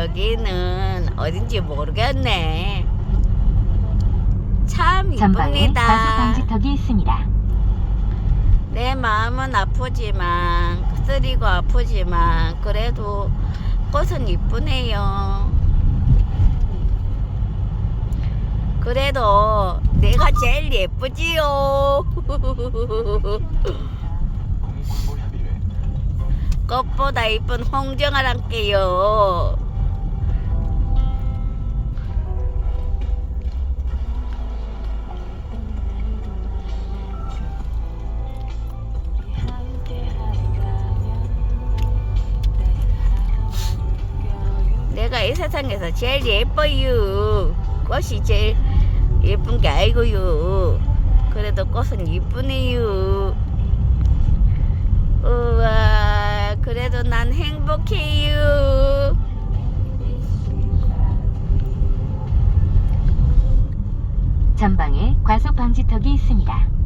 여기는 어딘지 모르겠네. 참 전방에 이쁩니다. 방지턱이 있습니다. 내 마음은 아프지만 쓰리고 아프지만 그래도 꽃은 이쁘네요. 그래도 내가 제일 예쁘지요. 꽃보다 이쁜 홍정아랑께요. 내가 이 세상에서 제일 예뻐요. 꽃이 제일 예쁜 게 아니고요. 그래도 꽃은 이쁘네요. 우와, 그래도 난 행복해요. 전방에 과속 방지턱이 있습니다.